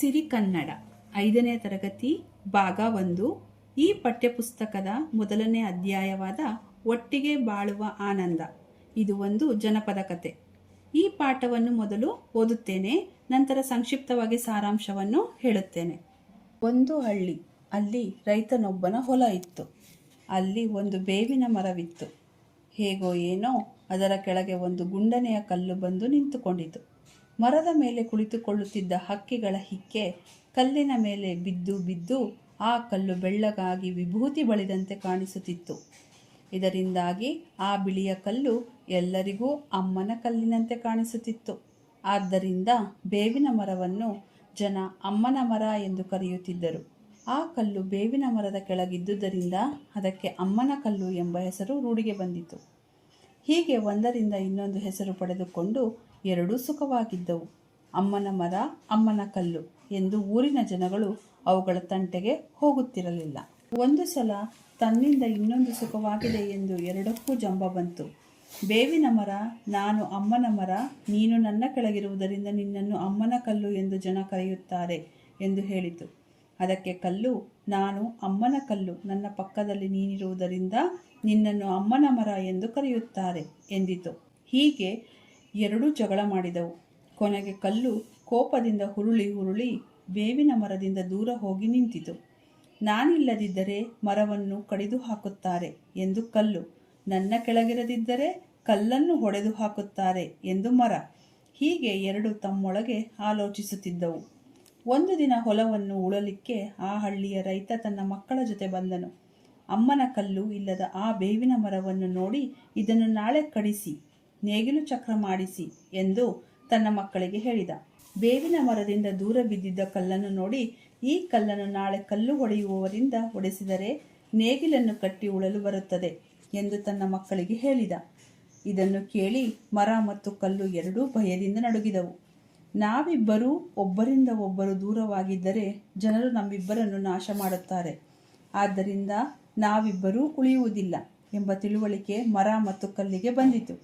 ಸಿರಿ ಕನ್ನಡ, ಐದನೇ ತರಗತಿ, ಭಾಗ ಒಂದು. ಈ ಪಠ್ಯಪುಸ್ತಕದ ಮೊದಲನೇ ಅಧ್ಯಾಯವಾದ ಒಟ್ಟಿಗೆ ಬಾಳುವ ಆನಂದ. ಇದು ಒಂದು ಜನಪದ ಕತೆ. ಈ ಪಾಠವನ್ನು ಮೊದಲು ಓದುತ್ತೇನೆ, ನಂತರ ಸಂಕ್ಷಿಪ್ತವಾಗಿ ಸಾರಾಂಶವನ್ನು ಹೇಳುತ್ತೇನೆ. ಒಂದು ಹಳ್ಳಿ, ಅಲ್ಲಿ ರೈತನೊಬ್ಬನ ಹೊಲ ಇತ್ತು. ಅಲ್ಲಿ ಒಂದು ಬೇವಿನ ಮರವಿತ್ತು. ಹೇಗೋ ಏನೋ ಅದರ ಕೆಳಗೆ ಒಂದು ಗುಂಡನೆಯ ಕಲ್ಲು ಬಂದು ನಿಂತುಕೊಂಡಿತು. ಮರದ ಮೇಲೆ ಕುಳಿತುಕೊಳ್ಳುತ್ತಿದ್ದ ಹಕ್ಕಿಗಳ ಹಿಕ್ಕೆ ಕಲ್ಲಿನ ಮೇಲೆ ಬಿದ್ದು ಬಿದ್ದು ಆ ಕಲ್ಲು ಬೆಳ್ಳಗಾಗಿ ವಿಭೂತಿ ಬಳಿದಂತೆ ಕಾಣಿಸುತ್ತಿತ್ತು. ಇದರಿಂದಾಗಿ ಆ ಬಿಳಿಯ ಕಲ್ಲು ಎಲ್ಲರಿಗೂ ಅಮ್ಮನ ಕಲ್ಲಿನಂತೆ ಕಾಣಿಸುತ್ತಿತ್ತು. ಆದ್ದರಿಂದ ಬೇವಿನ ಮರವನ್ನು ಜನ ಅಮ್ಮನ ಮರ ಎಂದು ಕರೆಯುತ್ತಿದ್ದರು. ಆ ಕಲ್ಲು ಬೇವಿನ ಮರದ ಕೆಳಗಿದ್ದುದರಿಂದ ಅದಕ್ಕೆ ಅಮ್ಮನ ಕಲ್ಲು ಎಂಬ ಹೆಸರು ರೂಢಿಗೆ ಬಂದಿತು. ಹೀಗೆ ಒಂದರಿಂದ ಇನ್ನೊಂದು ಹೆಸರು ಪಡೆದುಕೊಂಡು ಎರಡೂ ಸುಖವಾಗಿದ್ದವು. ಅಮ್ಮನ ಮರ ಅಮ್ಮನ ಕಲ್ಲು ಎಂದು ಊರಿನ ಜನಗಳು ಅವುಗಳ ತಂಟೆಗೆ ಹೋಗುತ್ತಿರಲಿಲ್ಲ. ಒಂದು ಸಲ ತನ್ನಿಂದ ಇನ್ನೊಂದು ಸುಖವಾಗಿದೆ ಎಂದು ಎರಡಕ್ಕೂ ಜಂಬ ಬಂತು. ಬೇವಿನ ಮರ, ನಾನು ಅಮ್ಮನ ಮರ, ನೀನು ನನ್ನ ಕೆಳಗಿರುವುದರಿಂದ ನಿನ್ನನ್ನು ಅಮ್ಮನ ಕಲ್ಲು ಎಂದು ಜನ ಕರೆಯುತ್ತಾರೆ ಎಂದು ಹೇಳಿತು. ಅದಕ್ಕೆ ಕಲ್ಲು, ನಾನು ಅಮ್ಮನ ಕಲ್ಲು, ನನ್ನ ಪಕ್ಕದಲ್ಲಿ ನೀನಿರುವುದರಿಂದ ನಿನ್ನನ್ನು ಅಮ್ಮನ ಮರ ಎಂದು ಕರೆಯುತ್ತಾರೆ ಎಂದಿತು. ಹೀಗೆ ಎರಡೂ ಜಗಳ ಮಾಡಿದವು. ಕೊನೆಗೆ ಕಲ್ಲು ಕೋಪದಿಂದ ಹುರುಳಿ ಹುರುಳಿ ಬೇವಿನ ಮರದಿಂದ ದೂರ ಹೋಗಿ ನಿಂತಿತು. ನಾನಿಲ್ಲದಿದ್ದರೆ ಮರವನ್ನು ಕಡಿದು ಹಾಕುತ್ತಾರೆ ಎಂದು ಕಲ್ಲು. ನನ್ನ ಕೆಳಗಿರದಿದ್ದರೆ ಕಲ್ಲನ್ನು ಹೊಡೆದು ಹಾಕುತ್ತಾರೆ ಎಂದು ಮರ. ಹೀಗೆ ಎರಡು ತಮ್ಮೊಳಗೆ ಆಲೋಚಿಸುತ್ತಿದ್ದವು. ಒಂದು ದಿನ ಹೊಲವನ್ನು ಉಳಲಿಕ್ಕೆ ಆ ಹಳ್ಳಿಯ ರೈತ ತನ್ನ ಮಕ್ಕಳ ಜೊತೆ ಬಂದನು. ಅಮ್ಮನ ಕಲ್ಲು ಇಲ್ಲದ ಆ ಬೇವಿನ ಮರವನ್ನು ನೋಡಿ ಇದನ್ನು ನಾಳೆ ಕಡಿಸಿ. ನೇಗಿಲು ಚಕ್ರ ಮಾಡಿಸಿ ಎಂದು ತನ್ನ ಮಕ್ಕಳಿಗೆ ಹೇಳಿದ. ಬೇವಿನ ಮರದಿಂದ ದೂರ ಬಿದ್ದಿದ್ದ ಕಲ್ಲನ್ನು ನೋಡಿ ಈ ಕಲ್ಲನ್ನು ನಾಳೆ ಕಲ್ಲು ಹೊಡೆಯುವವರಿಂದ ಹೊಡೆಸಿದರೆ ನೇಗಿಲನ್ನು ಕಟ್ಟಿ ಉಳಲು ಬರುತ್ತದೆ ಎಂದು ತನ್ನ ಮಕ್ಕಳಿಗೆ ಹೇಳಿದ. ಇದನ್ನು ಕೇಳಿ ಮರ ಮತ್ತು ಕಲ್ಲು ಎರಡೂ ಭಯದಿಂದ ನಡುಗಿದವು. ನಾವಿಬ್ಬರೂ ಒಬ್ಬರಿಂದ ಒಬ್ಬರು ದೂರವಾಗಿದ್ದರೆ ಜನರು ನಮ್ಮಿಬ್ಬರನ್ನು ನಾಶ ಮಾಡುತ್ತಾರೆ. ಆದ್ದರಿಂದ ನಾವಿಬ್ಬರೂ ಉಳಿಯುವುದಿಲ್ಲ. ಎಂಬ ತಿಳುವಳಿಕೆ ಮರ ಮತ್ತು ಕಲ್ಲಿಗೆ ಬಂದಿತು.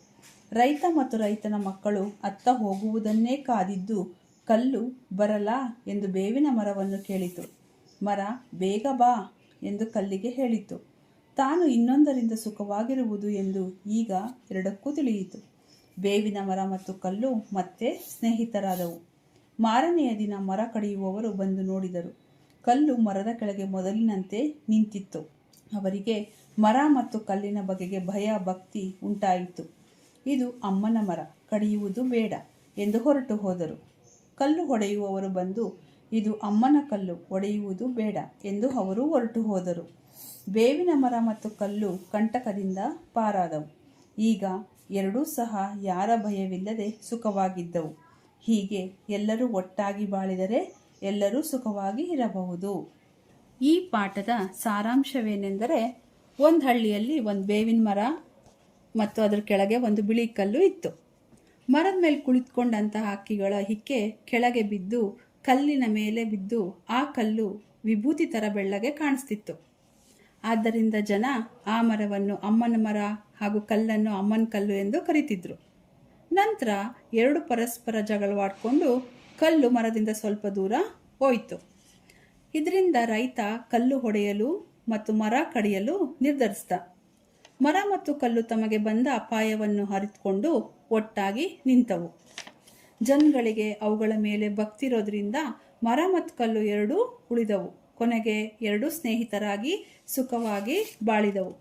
ರೈತ ಮತ್ತು ರೈತನ ಮಕ್ಕಳು ಅತ್ತ ಹೋಗುವುದನ್ನೇ ಕಾದಿದ್ದು ಕಲ್ಲು ಬರಲಾ ಎಂದು ಬೇವಿನ ಮರವನ್ನು ಕೇಳಿತು. ಮರ, ಬೇಗ ಬಾ ಎಂದು ಕಲ್ಲಿಗೆ ಹೇಳಿತು. ತಾನು ಇನ್ನೊಂದರಿಂದ ಸುಖವಾಗಿರುವುದು ಎಂದು ಈಗ ಎರಡಕ್ಕೂ ತಿಳಿಯಿತು. ಬೇವಿನ ಮರ ಮತ್ತು ಕಲ್ಲು ಮತ್ತೆ ಸ್ನೇಹಿತರಾದವು. ಮಾರನೆಯ ದಿನ ಮರ ಕಡಿಯುವವರು ಬಂದು ನೋಡಿದರು. ಕಲ್ಲು ಮರದ ಕೆಳಗೆ ಮೊದಲಿನಂತೆ ನಿಂತಿತ್ತು. ಅವರಿಗೆ ಮರ ಮತ್ತು ಕಲ್ಲಿನ ಬಗೆಗೆ ಭಯ, ಭಕ್ತಿ ಉಂಟಾಯಿತು. ಇದು ಅಮ್ಮನ ಮರ, ಕಡಿಯುವುದು ಬೇಡ ಎಂದು ಹೊರಟು ಹೋದರು. ಕಲ್ಲು ಹೊಡೆಯುವವರು ಬಂದು, ಇದು ಅಮ್ಮನ ಕಲ್ಲು, ಒಡೆಯುವುದು ಬೇಡ ಎಂದು ಅವರು ಹೊರಟು ಹೋದರು. ಬೇವಿನ ಮರ ಮತ್ತು ಕಲ್ಲು ಕಂಟಕದಿಂದ ಪಾರಾದವು. ಈಗ ಎರಡೂ ಸಹ ಯಾರ ಭಯವಿಲ್ಲದೆ ಸುಖವಾಗಿದ್ದವು. ಹೀಗೆ ಎಲ್ಲರೂ ಒಟ್ಟಾಗಿ ಬಾಳಿದರೆ ಎಲ್ಲರೂ ಸುಖವಾಗಿ ಇರಬಹುದು. ಈ ಪಾಠದ ಸಾರಾಂಶವೇನೆಂದರೆ ಒಂದು ಹಳ್ಳಿಯಲ್ಲಿ ಒಂದು ಬೇವಿನ ಮರ ಮತ್ತು ಅದರ ಕೆಳಗೆ ಒಂದು ಬಿಳಿ ಕಲ್ಲು ಇತ್ತು. ಮರದ ಮೇಲೆ ಕುಳಿತುಕೊಂಡಂತಹ ಹಕ್ಕಿಗಳ ಹಿಕ್ಕೆ ಕೆಳಗೆ ಬಿದ್ದು, ಕಲ್ಲಿನ ಮೇಲೆ ಬಿದ್ದು ಆ ಕಲ್ಲು ವಿಭೂತಿ ಥರ ಬೆಳ್ಳಗೆ ಕಾಣಿಸ್ತಿತ್ತು. ಆದ್ದರಿಂದ ಜನ ಆ ಮರವನ್ನು ಅಮ್ಮನ ಮರ ಹಾಗೂ ಕಲ್ಲನ್ನು ಅಮ್ಮನ ಕಲ್ಲು ಎಂದು ಕರೀತಿದ್ರು. ನಂತರ ಎರಡು ಪರಸ್ಪರ ಜಗಳವಾಡಿಕೊಂಡು ಕಲ್ಲು ಮರದಿಂದ ಸ್ವಲ್ಪ ದೂರ ಹೋಯಿತು. ಇದರಿಂದ ರೈತ ಕಲ್ಲು ಹೊಡೆಯಲು ಮತ್ತು ಮರ ಕಡಿಯಲು ನಿರ್ಧರಿಸಿದ. ಮರ ಮತ್ತು ಕಲ್ಲು ತಮಗೆ ಬಂದ ಅಪಾಯವನ್ನು ಹರಿದುಕೊಂಡು ಒಟ್ಟಾಗಿ ನಿಂತವು. ಜನಗಳಿಗೆ ಅವುಗಳ ಮೇಲೆ ಭಕ್ತಿರೋದ್ರಿಂದ ಮರ ಮತ್ತು ಕಲ್ಲು ಎರಡೂ ಉಳಿದವು. ಕೊನೆಗೆ ಎರಡು ಸ್ನೇಹಿತರಾಗಿ ಸುಖವಾಗಿ ಬಾಳಿದವು.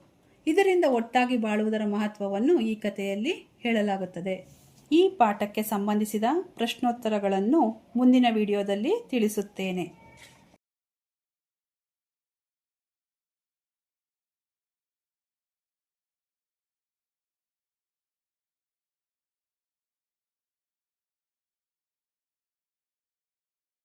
ಇದರಿಂದ ಒಟ್ಟಾಗಿ ಬಾಳುವುದರ ಮಹತ್ವವನ್ನು ಈ ಕಥೆಯಲ್ಲಿ ಹೇಳಲಾಗುತ್ತದೆ. ಈ ಪಾಠಕ್ಕೆ ಸಂಬಂಧಿಸಿದ ಪ್ರಶ್ನೋತ್ತರಗಳನ್ನು ಮುಂದಿನ ವಿಡಿಯೋದಲ್ಲಿ ತಿಳಿಸುತ್ತೇನೆ.